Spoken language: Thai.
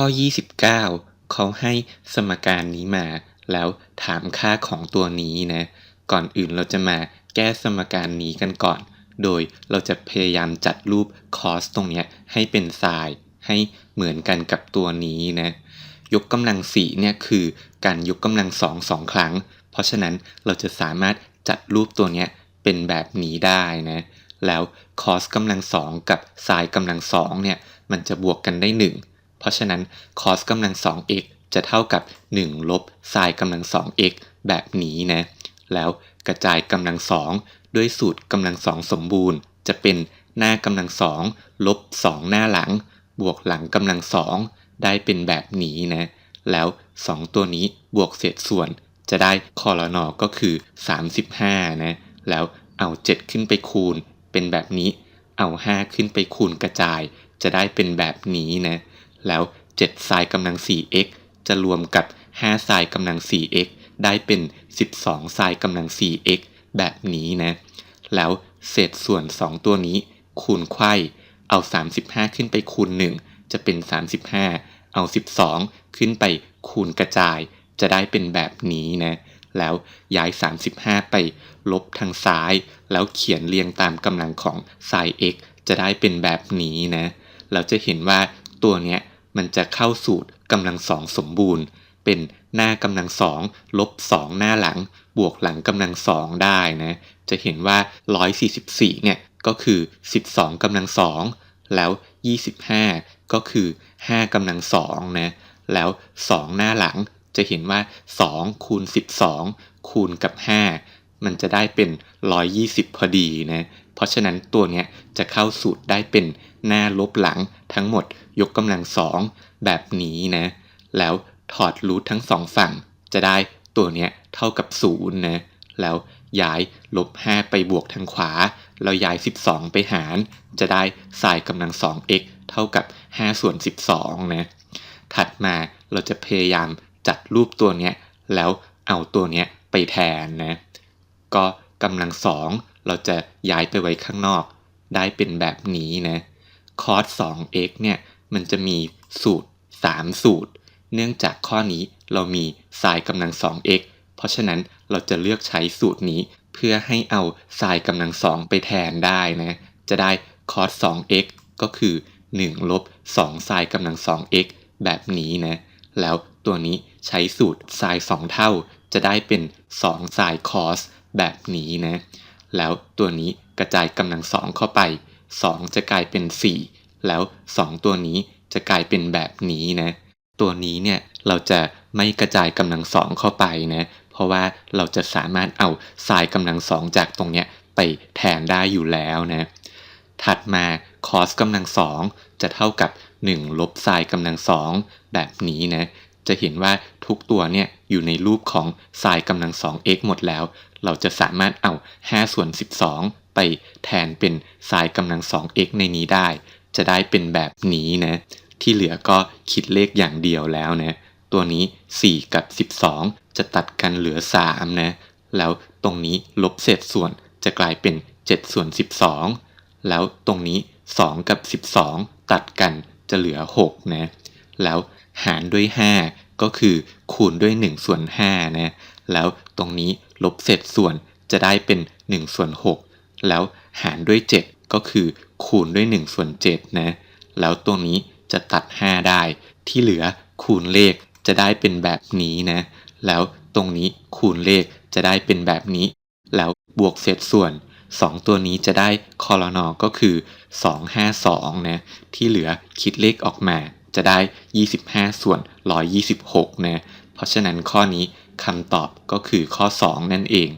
ข้อ 29 เขาให้สมการนี้มา แล้วถามค่าของตัวนี้นะ ก่อนอื่นเราจะมาแก้สมการนี้กันก่อน โดยเราจะพยายามจัดรูป cos ตรงนี้ให้เป็นไซน์ให้เหมือนกันกับตัวนี้นะ ยกกำลังสี่เนี่ยคือการยกกำลังสองสองครั้ง เพราะฉะนั้นเราจะสามารถจัดรูปตัวนี้เป็นแบบนี้ได้นะ แล้ว cos กำลังสองกับ sin กำลังสองเนี่ยมันจะบวกกันได้1 เพราะฉะนั้น cos กำลังสอง x จะเท่ากับ 1 ลบ sin กำลังสอง x แบบนี้นะ แล้วกระจายกำลังสองด้วยสูตรกำลังสองสมบูรณ์ จะเป็นหน้ากำลังสองลบ 2 หน้าหลัง บวกหลังกำลังสองได้เป็นแบบนี้นะ แล้ว 2 ตัวนี้บวกเศษส่วนจะได้คอรนอก็คือ 35 นะ แล้วเอา 7 ขึ้นไปคูณ เป็นแบบนี้ เอา 5 ขึ้นไปคูณกระจาย จะได้เป็นแบบนี้นะ แล้ว7 sin กำลัง 4x จะรวมกับ5 sin กำลัง 4x ได้เป็น 12 sin กำลัง 4x แบบนี้นะ แล้วเศษส่วน 2 ตัวนี้ คูณไขว้เอา 35 ขึ้นไปคูณ 1 จะเป็น 35 เอา 12 ขึ้นไปคูณกระจาย จะได้เป็นแบบนี้นะ แล้วย้าย 35 ไปลบทางซ้าย แล้วเขียนเรียงตามกำลังของ sin x จะได้เป็นแบบนี้นะ เราจะเห็นว่าตัวเนี้ย มันจะเข้าสูตรกำลังสองสมบูรณ์ เป็นหน้ากำลังสองลบสองหน้าหลัง บวกหลังกำลังสองได้นะ จะเห็นว่า 144 เนี่ยก็คือ 12กำลังสองแล้ว 25 ก็คือ 5กำลังสองนะ แล้ว 2 หน้าหลังจะเห็นว่า 2 คูณ 12 คูณกับ 5 มันจะได้เป็น 120 พอดีนะ เพราะฉะนั้นตัวเนี้ยจะเข้าสูตรได้เป็นหน้าลบหลังทั้งหมดยกกำลังสองแบบนี้นะ แล้วถอดรูททั้งสองฝั่ง จะได้ตัวเนี้ยเท่ากับ0นะ แล้วย้ายลบ 5 ไปบวกทางขวา แล้วย้าย 12 ไปหาร จะได้ sin กำลัง 2x เท่ากับ 5 ส่วน 12 นะ ถัดมาเราจะพยายามจัดรูปตัวเนี้ย แล้วเอาตัวเนี้ยไปแทนนะ ก็กำลังสองเราจะย้ายไปไว้ข้างนอก ได้เป็นแบบนี้นะ cos 2x เนี่ยมันจะมีสูตร 3 สูตร เนื่องจากข้อนี้เรามี sin กำลัง 2x เพราะฉะนั้นเราจะเลือกใช้สูตรนี้เพื่อให้เอา sin กำลัง 2 ไปแทนได้นะจะได้ cos 2x ก็คือ 1 ลบ2 sin กำลัง 2x แบบนี้นะแล้วตัวนี้ใช้สูตร sin 2เท่า จะได้เป็น2 sin cos แบบนี้นะ แล้วตัวนี้กระจายกำลังสองเข้าไป 2 จะกลายเป็น 4 แล้ว 2 ตัวนี้จะกลายเป็นแบบนี้นะ ตัวนี้เนี่ยเราจะไม่กระจายกำลังสองเข้าไปนะ เพราะว่าเราจะสามารถเอาทรายกำลังสองจากตรงเนี้ยไปแทนได้อยู่แล้วนะ ถัดมา cos กำลังสองจะเท่ากับ 1 ลบทรายกำลังสองแบบนี้นะ จะเห็นว่าทุกตัวเนี่ยอยู่ในรูปของทรายกำลังสอง x หมดแล้ว เราจะสามารถเอา 5 ส่วน 12 ไปแทนเป็นทรายกำลัง 2x ในนี้ได้ จะได้เป็นแบบนี้นะ ที่เหลือก็คิดเลขอย่างเดียวแล้วนะ ตัวนี้ 4 กับ 12 จะตัดกันเหลือ 3 นะ แล้วตรงนี้ลบเศษส่วนจะกลายเป็น 7 ส่วน 12 แล้วตรงนี้ 2 กับ 12 ตัดกันจะเหลือ 6 นะ แล้ว หารด้วย 5 ก็คือคูณด้วย1ส่วน5นะแล้วตรงนี้ลบเศษส่วนจะได้เป็น1ส่วน6แล้วหารด้วย 7 ก็คือคูณด้วย1ส่วน7นะแล้วตรงนี้จะตัด 5 ได้ ที่เหลือคูณเลขจะได้เป็นแบบนี้นะ แล้วตรงนี้คูณเลขจะได้เป็นแบบนี้ แล้วบวกเศษส่วน 2 ตัวนี้จะได้คอรนอก็คือ 252 นะ ที่เหลือคิดเลขออกมา จะได้ 25 ส่วน 126 นะ เพราะฉะนั้นข้อนี้คำตอบก็คือข้อ 2 นั่นเอง